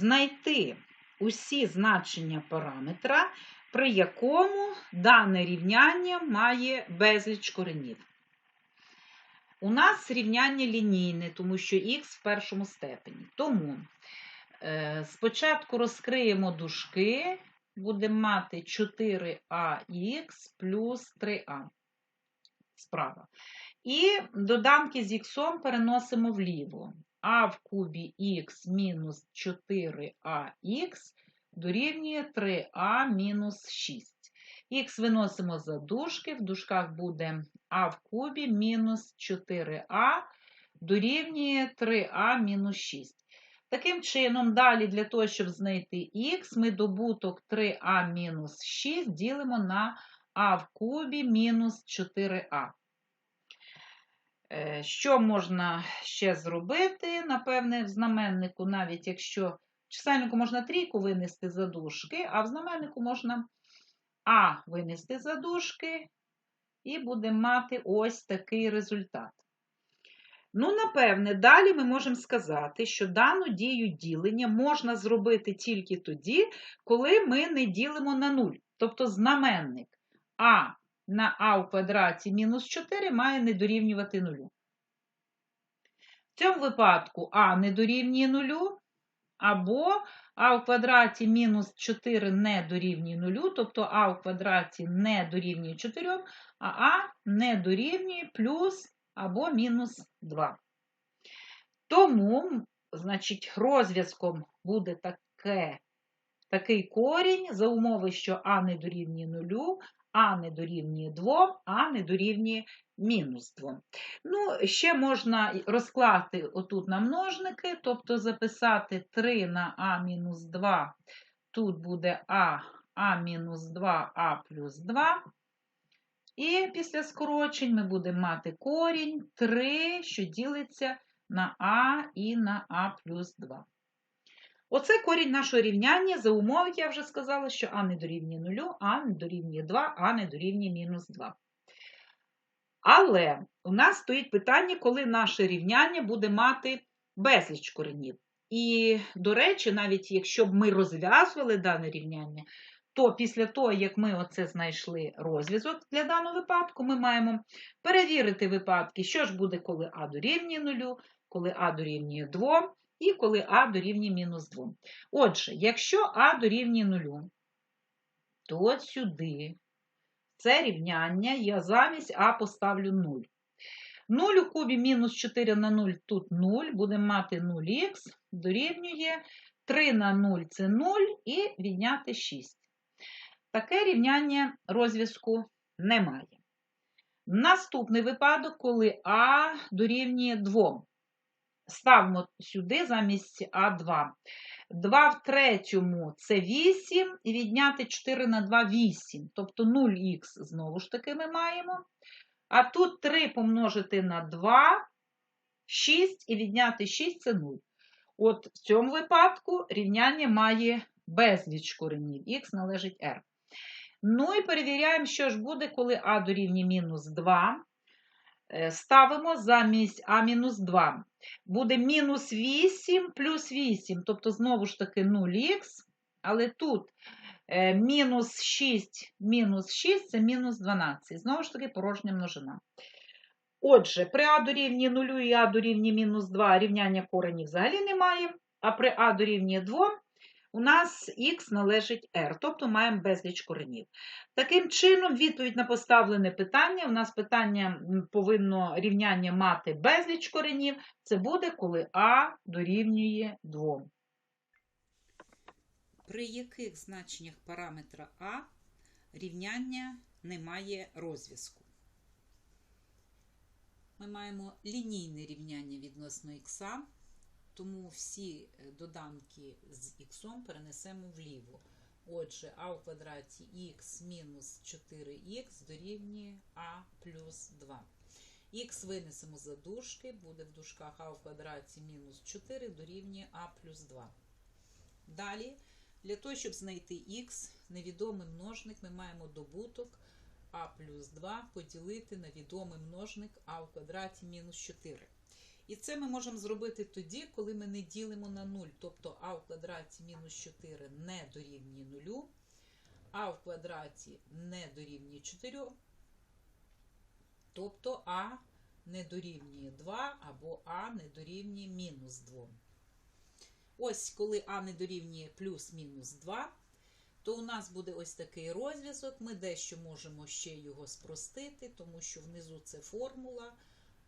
знайти усі значення параметра, при якому дане рівняння має безліч коренів. У нас рівняння лінійне, тому що х в першому степені. Тому е, спочатку розкриємо дужки, будемо мати 4ax плюс 3a справа. І доданки з х переносимо вліво. А в кубі х мінус 4ax дорівнює 3а мінус 6. Х виносимо за дужки, в дужках буде а в кубі мінус 4а дорівнює 3а мінус 6. Таким чином, далі для того, щоб знайти х, ми добуток 3а мінус 6 ділимо на а в кубі мінус 4а. Е, Що можна ще зробити? Напевне, в знаменнику, навіть якщо в чисельнику можна трійку винести за дужки, а в знаменнику можна А винести за дужки, і будемо мати ось такий результат. Ну, напевне, далі ми можемо сказати, що дану дію ділення можна зробити тільки тоді, коли ми не ділимо на 0. Тобто знаменник А на а в квадраті мінус 4 має не дорівнювати 0. В цьому випадку а не дорівнює 0, або а в квадраті мінус 4 не дорівнює 0, тобто а в квадраті не дорівнює 4, а а не дорівнює плюс або мінус 2. Тому, значить, розв'язком буде таке, такий корінь за умови, що а не дорівнює 0, а не дорівнює 2, а не дорівнює мінус 2. Ну, ще можна розкласти отут на множники, тобто записати 3 на а мінус 2, тут буде а, а мінус 2, а плюс 2. І після скорочень ми будемо мати корінь 3, що ділиться на а і на а плюс 2. Оце корінь нашого рівняння за умови, я вже сказала, що а не дорівнює 0, а не дорівнює 2, а не дорівнює мінус 2. Але у нас стоїть питання, коли наше рівняння буде мати безліч коренів. І, до речі, навіть якщо б ми розв'язували дане рівняння, то після того, як ми оце знайшли розв'язок для даного випадку, ми маємо перевірити випадки, що ж буде, коли а дорівнює 0, коли а дорівнює 2 і коли а дорівнює мінус 2. Отже, якщо а дорівнює 0, то от сюди це рівняння я замість а поставлю 0. 0 у кубі мінус 4 на 0 тут 0, будемо мати 0х, дорівнює 3 на 0 це 0 і відняти 6. Таке рівняння розв'язку немає. Наступний випадок, коли А дорівнює 2. Ставимо сюди замість А2. 2 в третьому це 8, і відняти 4 на 2 8. Тобто 0х знову ж таки ми маємо. А тут 3 помножити на 2, 6 і відняти 6 це 0. От в цьому випадку рівняння має безліч коренів. Х належить r. Ну і перевіряємо, що ж буде, коли а дорівнює мінус 2. Ставимо замість а мінус 2. Буде мінус 8 плюс 8, тобто, знову ж таки, 0х, але тут е, мінус 6 мінус 6 це мінус 12. Знову ж таки, порожня множина. Отже, при а дорівнює 0 і а дорівнює мінус 2 рівняння коренів взагалі немає, а при а дорівнює 2 у нас х належить r, тобто маємо безліч коренів. Таким чином, відповідь на поставлене питання, у нас питання повинно рівняння мати безліч коренів, це буде, коли а дорівнює 2. При яких значеннях параметра А рівняння не має розв'язку? Ми маємо лінійне рівняння відносно х, тому всі е, доданки з х перенесемо вліво. Отже, а в квадраті х мінус 4х дорівнює а плюс 2. Х винесемо за дужки, буде в дужках а в квадраті мінус 4 дорівнює а плюс 2. Далі, для того, щоб знайти х, невідомий множник, ми маємо добуток а плюс 2 поділити на відомий множник а в квадраті мінус 4. І це ми можемо зробити тоді, коли ми не ділимо на 0. Тобто а в квадраті мінус 4 не дорівнює 0, а в квадраті не дорівнює 4, тобто а не дорівнює 2 або а не дорівнює мінус 2. Ось коли а не дорівнює плюс-мінус 2, то у нас буде ось такий розв'язок. Ми дещо можемо ще його спростити, тому що внизу це формула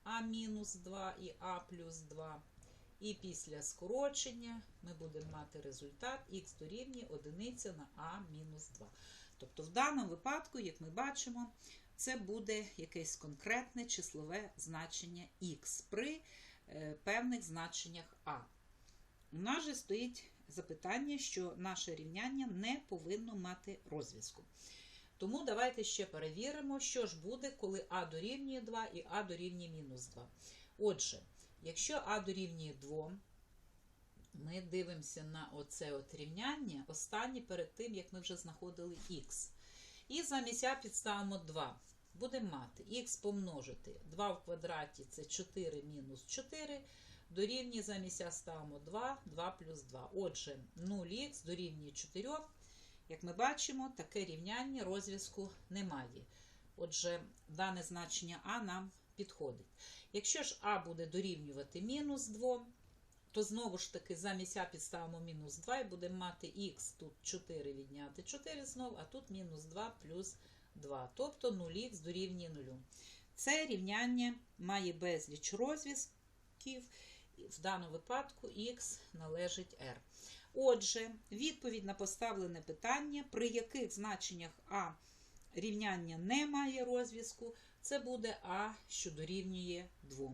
а мінус 2 і а плюс 2. І після скорочення ми будемо мати результат х дорівнює 1 на а мінус 2. Тобто, в даному випадку, як ми бачимо, це буде якесь конкретне числове значення х при е, певних значеннях а. У нас же стоїть запитання, що наше рівняння не повинно мати розв'язку. Тому давайте ще перевіримо, що ж буде, коли а дорівнює 2 і а дорівнює мінус 2. Отже, якщо а дорівнює 2, ми дивимося на оце от рівняння, останнє перед тим, як ми вже знаходили х. І замість а підставимо 2. Будемо мати х помножити 2 в квадраті це 4 мінус 4. Дорівнює замість а ставимо 2, 2 плюс 2. Отже, 0х дорівнює 4. Як ми бачимо, таке рівняння розв'язку немає. Отже, дане значення а нам підходить. Якщо ж а буде дорівнювати мінус 2, то знову ж таки замість а підставимо мінус 2 і будемо мати х тут 4 відняти 4 знову, а тут мінус 2 плюс 2, тобто 0х дорівнює 0. Це рівняння має безліч розв'язків, в даному випадку х належить r. Отже, відповідь на поставлене питання, при яких значеннях А рівняння не має розв'язку, це буде А, що дорівнює 2.